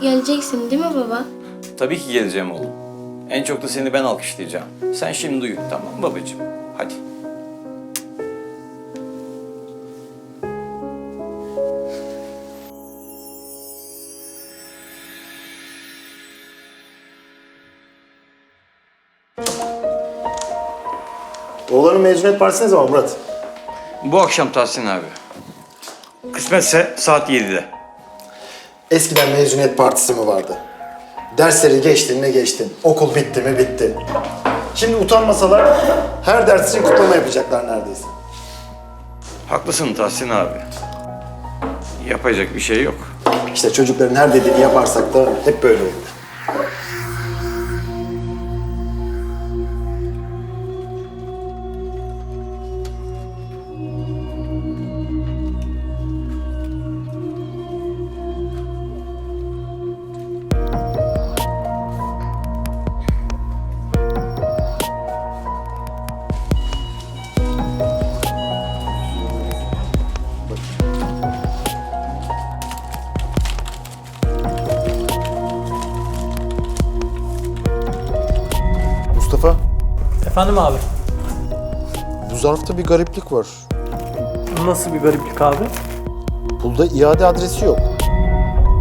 geleceksin değil mi baba? Tabii ki geleceğim oğlum. En çok da seni ben alkışlayacağım. Sen şimdi uyu tamam mı babacığım? Hadi. Oğlanın mezuniyet partisi ne zaman Murat? Bu akşam Tahsin abi. Kısmetse saat 7'de. Eskiden mezuniyet partisi mi vardı? Dersleri geçtin mi geçtin. Okul bitti mi bitti. Şimdi utanmasalar her ders için kutlama yapacaklar neredeyse. Haklısın Tahsin abi. Yapacak bir şey yok. İşte çocukların her dediğini yaparsak da hep böyle olur. Efendim abi. bu zarfta bir gariplik var. Nasıl bir gariplik abi? Pulda iade adresi yok.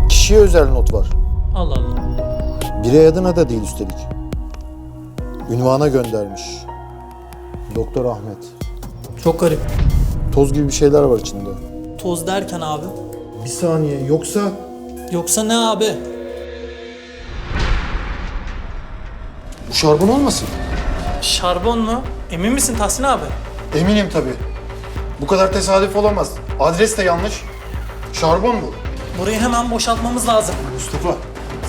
Kişiye özel not var. Allah Allah. Birey adına da değil üstelik. Ünvana göndermiş. Doktor Ahmet. Çok garip. Toz gibi bir şeyler var içinde. Toz derken abi. Bir saniye yoksa... Yoksa ne abi? Bu şarbon olmasın? Şarbon mu? Emin misin Tahsin abi? Eminim tabii. Bu kadar tesadüf olamaz. Adres de yanlış. Şarbon bu. Burayı hemen boşaltmamız lazım. Mustafa,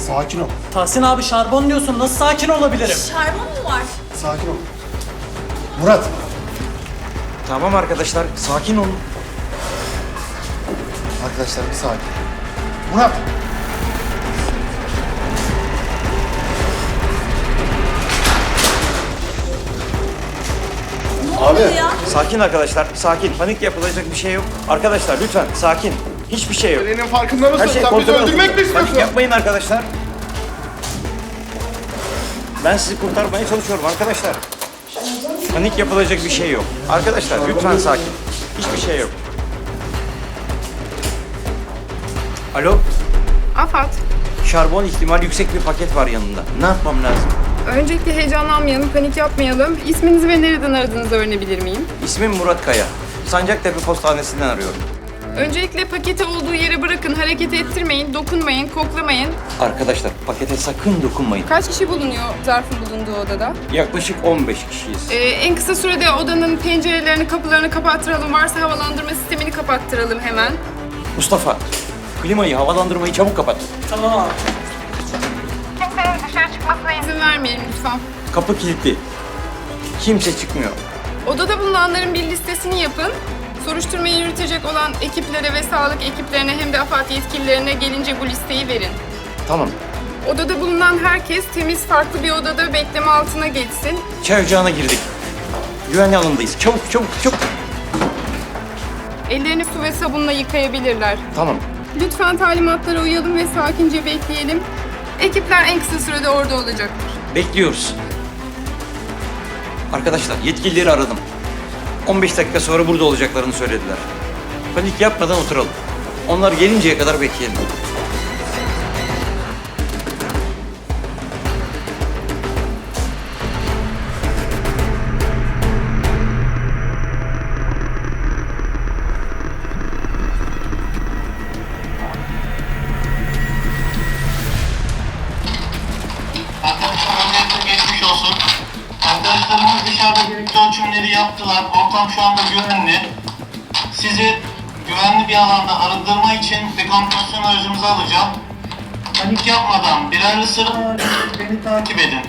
sakin ol. Tahsin abi şarbon diyorsun. Nasıl sakin olabilirim? Şarbon mu var? Sakin ol. Murat, Tamam arkadaşlar sakin olun. arkadaşlar bir sakin. Murat! Abi, Ya. Sakin arkadaşlar sakin. Panik yapılacak bir şey yok. Arkadaşlar lütfen sakin. Hiçbir şey yok. Senin farkında mısın? Her şey Sen bizi kontrol öldürmek mi istiyorsun? Panik yapmayın arkadaşlar. Ben sizi kurtarmaya çalışıyorum arkadaşlar. Panik yapılacak bir şey yok. Arkadaşlar lütfen sakin. Hiçbir şey yok. Alo, Afat, şarbon ihtimal yüksek bir paket var yanında. Ne yapmam lazım? Öncelikle heyecanlanmayalım, panik yapmayalım. İsminizi ve nereden aradığınızı öğrenebilir miyim? İsmim Murat Kaya. Sancaktepe Postanesi'nden arıyorum. Öncelikle paketi olduğu yere bırakın, hareket ettirmeyin, dokunmayın, koklamayın. Arkadaşlar pakete sakın dokunmayın. Kaç kişi bulunuyor zarfın bulunduğu odada? Yaklaşık 15 kişiyiz. Ee, en kısa sürede odanın pencerelerini, kapılarını kapattıralım. Varsa havalandırma sistemini kapattıralım hemen. Mustafa, klimayı, havalandırmayı çabuk kapat. Tamam abi. İzin vermeyelim lütfen. Kapı kilitli. Kimse çıkmıyor. Odada bulunanların bir listesini yapın. Soruşturmayı yürütecek olan ekiplere ve sağlık ekiplerine hem de AFAD yetkililerine gelince bu listeyi verin. Tamam. Odada bulunan herkes temiz farklı bir odada bekleme altına geçsin. Çay ocağına girdik. Güvenli alandayız. Çabuk, çabuk, çabuk. Ellerini su ve sabunla yıkayabilirler. Tamam. Lütfen talimatlara uyalım ve sakince bekleyelim. Ekipler en kısa sürede orada olacaktır. Bekliyoruz. Arkadaşlar yetkilileri aradım. 15 dakika sonra burada olacaklarını söylediler. Panik yapmadan oturalım. Onlar gelinceye kadar bekleyelim. Dışarıda gerekli ölçümleri yaptılar. Ortam şu anda güvenli. Sizi güvenli bir alanda arındırma için dekontaminasyon aracımıza alacağım. Panik yapmadan birerli sıra beni takip edin.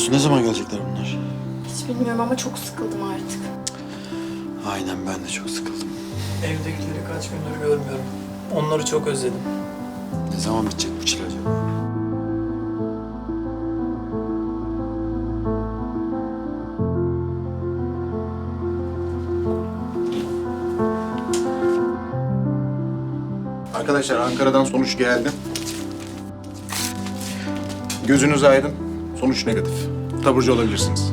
Cansu ne zaman gelecekler bunlar? Hiç bilmiyorum ama çok sıkıldım artık. Aynen ben de çok sıkıldım. Evdekileri kaç gündür görmüyorum. Onları çok özledim. Ne zaman bitecek bu çile acaba? Arkadaşlar Ankara'dan sonuç geldi. Gözünüz aydın. Sonuç negatif. Taburcu olabilirsiniz.